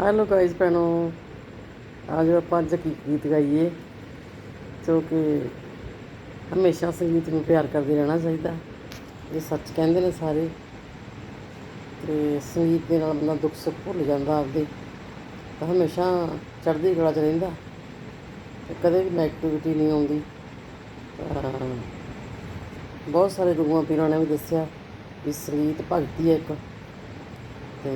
Hello guys ਭੈਣੋ। ਅੱਜ ਆਪਾਂ ਅੱਜ ਗੀਤ ਗਾਈਏ, ਜੋ ਕਿ ਹਮੇਸ਼ਾ ਸੰਗੀਤ ਨੂੰ ਪਿਆਰ ਕਰਦੇ ਰਹਿਣਾ ਚਾਹੀਦਾ। ਇਹ ਸੱਚ ਕਹਿੰਦੇ ਨੇ ਸਾਰੇ। ਤੇ ਸੰਗੀਤ ਦੇ ਨਾਲ ਬੰਦਾ ਦੁੱਖ ਸੁੱਖ ਭੁੱਲ ਜਾਂਦਾ ਆਪਦੇ। ਤਾਂ ਹਮੇਸ਼ਾ ਚੜ੍ਹਦੀ ਕਲਾ 'ਚ ਰਹਿੰਦਾ। ਤੇ ਕਦੇ ਵੀ ਨੈਗੇਟਿਵਿਟੀ ਨਹੀਂ ਆਉਂਦੀ। ਬਹੁਤ ਸਾਰੇ ਗੁਰੂਆਂ ਪੀਰਾਂ ਨੇ ਵੀ ਦੱਸਿਆ ਵੀ ਸੰਗੀਤ ਭਗਤੀ ਹੈ ਇੱਕ। ਤੇ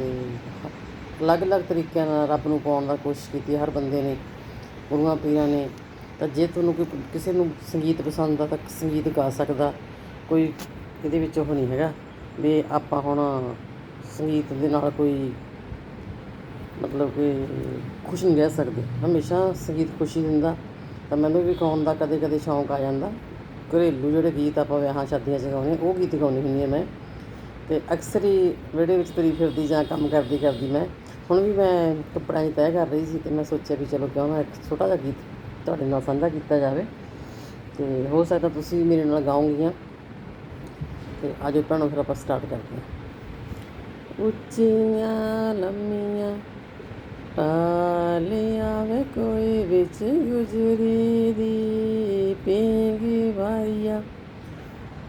ਅਲੱਗ-ਅਲੱਗ ਤਰੀਕਿਆਂ ਨਾਲ ਰੱਬ ਨੂੰ ਪਾਉਣ ਦਾ ਕੋਸ਼ਿਸ਼ ਕੀਤੀ ਹਰ ਬੰਦੇ ਨੇ, ਗੁਰੂਆਂ, ਪੀਰਾਂ ਨੇ। ਤਾਂ ਜੇ ਤੁਹਾਨੂੰ ਕੋਈ ਕਿਸੇ ਨੂੰ ਸੰਗੀਤ ਪਸੰਦ ਆ ਤਾਂ ਸੰਗੀਤ ਗਾ ਸਕਦਾ। ਕੋਈ ਇਹਦੇ ਵਿੱਚ ਉਹ ਨਹੀਂ ਹੈਗਾ ਵੀ ਆਪਾਂ ਹੁਣ ਸੰਗੀਤ ਦੇ ਨਾਲ ਕੋਈ ਮਤਲਬ ਕਿ ਖੁਸ਼ ਨਹੀਂ ਰਹਿ ਸਕਦੇ। ਹਮੇਸ਼ਾ ਸੰਗੀਤ ਖੁਸ਼ੀ ਦਿੰਦਾ। ਤਾਂ ਮੈਨੂੰ ਵੀ ਗਾਉਣ ਦਾ ਕਦੇ ਕਦੇ ਸ਼ੌਂਕ ਆ ਜਾਂਦਾ। ਘਰੇਲੂ ਜਿਹੜੇ ਗੀਤ ਆਪਾਂ ਵਿਆਹਾਂ, ਸ਼ਾਦੀਆਂ 'ਚ ਗਾਉਂਦੇ ਉਹ ਗੀਤ ਗਾਉਂਦੀ ਹੁੰਦੀ ਹਾਂ ਮੈਂ। ਤੇ ਅਕਸਰ ਹੀ ਵਿਹੜੇ ਵਿੱਚ ਤਰੀ ਫਿਰਦੀ ਜਾਂ ਕੰਮ ਕਰਦੀ ਕਰਦੀ ਮੈਂ। ਹੁਣ ਵੀ ਮੈਂ ਕੱਪੜਾ ਹੀ ਤੈਅ ਕਰ ਰਹੀ ਸੀ ਤੇ ਮੈਂ ਸੋਚਿਆ ਵੀ ਚਲੋ ਕਿਉਂ ਨਾ ਇੱਕ ਛੋਟਾ ਜਿਹਾ ਗੀਤ ਤੁਹਾਡੇ ਨਾਲ ਸਾਂਝਾ ਕੀਤਾ ਜਾਵੇ। ਤੇ ਹੋ ਸਕਦਾ ਤੁਸੀਂ ਮੇਰੇ ਨਾਲ ਗਾਉਂਗੀਆਂ। ਤੇ ਆਜੋ ਭੈਣੋ, ਫਿਰ ਆਪਾਂ ਸਟਾਰਟ ਕਰਦੇ ਹਾਂ। ਉੱਚੀਆਂ ਲੰਮੀਆਂ ਟਾਲੀਆਂ ਵੇ ਕੋਈ ਵਿੱਚ ਗੁਜਰੀ ਦੀ ਪਿੰਗੀ ਵਾਈਆ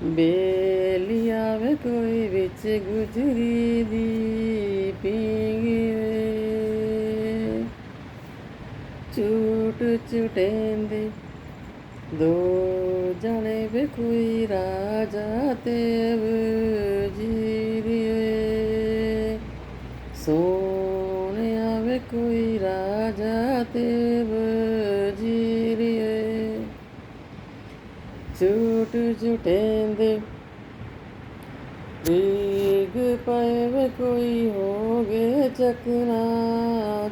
ਬੇਲੀਆ ਵੇ ਕੋਈ ਵਿੱਚ ਗੁਜਰੀ ਦੀ ਪਿੰਗੀ ਝੂਟ ਝੁਟੇਂਦੇ। ਦੋ ਜਣੇ ਵੇ ਕੋਈ ਰਾਜਾ ਤੇ ਵਜ਼ੀਰੀਏ ਸੋਹਣਿਆ ਵੇ ਰਾਜਾ ਤੇ ਵਜ਼ੀਰੀਏ ਝੂਟ ਝੁਟੇਂਦੇ। ਰੀਗ ਪਏ ਵੇ ਕੋਈ ਹੋਗੇ ਚਕਨਾ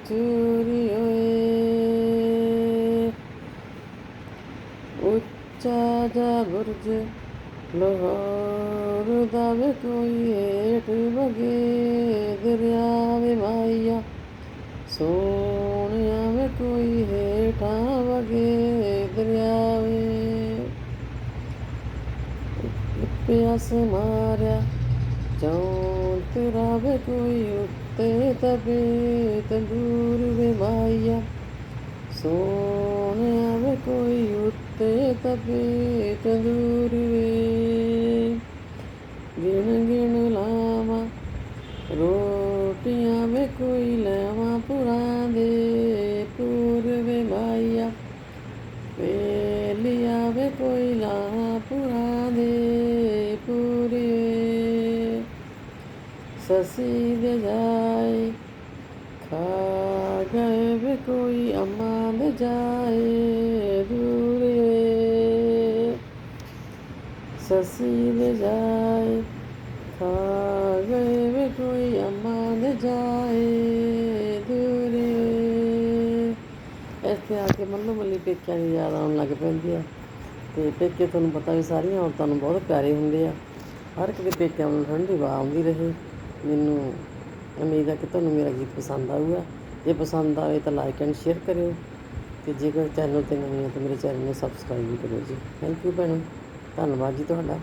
ਚੂਰੀ ਹੋਏ ਉੱਚਾ ਜਾ ਬੁਰਜ ਲਾਹੌਰ ਦਾ ਵੇ ਕੋਈ ਹੇਠ ਵਗੇ ਦਰਿਆ ਵੇ ਮਾਇਆ। ਸੋਹਣਿਆ ਵੇ ਕੋਈ ਹੇਠਾਂ ਵਗੇ ਦਰਿਆ ਵੇ। ਪਿਆਸ ਮਾਰਿਆ ਚੌਂਤਰਾ ਵੇ ਕੋਈ ਉੱਤੇ ਤਬੇ ਤੰਦੂਰ ਵੇ ਮਾਇਆ। ਸੋਹਣਿਆ ਵੇ ਕੋਈ ਉੱਤੇ ਤਬੇ ਤੰਦੂਰ ਵੇ। ਗਿਣ ਗਿਣ ਲਾਵਾਂ, ਰੋਟੀਆਂ ਵੇ ਕੋਈ ਲੈਵਾਂ ਪੁਰਾਂ ਦੇ। ਪੂਰ ਵੇ ਮਾਇਆ, ਵੇਲੀਆ ਵੇ ਕੋਈ ਲਾਵਾਂ ਪੁਰਾਂ ਦੇ। ਪੂਰੇ ਸਸੀ ਦੇ ਜਾਏ, ਖਾ ਗਏ ਵੇ ਕੋਈ ਅੰਮਾ ਦੇ ਜਾਏ। ਸਸੀ ਦੇ ਜਾਏ ਖਾ ਗਏ ਵੇ ਕੋਈ ਅੰਮਾ ਦੇ ਜਾਏ ਦੂਰੇ। ਇੱਥੇ ਆ ਕੇ ਮੱਲੋ ਮੱਲੀ ਪੇਕਿਆਂ ਦੀ ਯਾਦ ਆਉਣ ਲੱਗ ਪੈਂਦੀ ਆ। ਤੇ ਪੇਕੇ ਤੁਹਾਨੂੰ ਪਤਾ ਵੀ ਸਾਰੀਆਂ ਔਰਤਾਂ ਨੂੰ ਬਹੁਤ ਪਿਆਰੇ ਹੁੰਦੇ ਆ। ਹਰ ਇੱਕ ਦੇ ਪੇਕਿਆਂ ਨੂੰ ਠੰਡੀ ਹਵਾ ਆਉਂਦੀ ਰਹੇ। ਮੈਨੂੰ ਉਮੀਦ ਹੈ ਕਿ ਤੁਹਾਨੂੰ ਮੇਰਾ ਗੀਤ ਪਸੰਦ ਆਊਗਾ। ਜੇ ਪਸੰਦ ਆਵੇ ਤਾਂ ਲਾਈਕ ਐਂਡ ਸ਼ੇਅਰ ਕਰਿਓ। ਤੇ ਜੇਕਰ ਚੈਨਲ ਤੇ ਨਵੇਂ ਹੋ ਤਾਂ ਮੇਰੇ ਚੈਨਲ ਨੂੰ ਸਬਸਕ੍ਰਾਈਬ ਵੀ ਕਰਿਓ ਜੀ। ਥੈਂਕ ਯੂ ਭੈਣੋ। ਧੰਨਵਾਦ ਜੀ ਤੁਹਾਡਾ।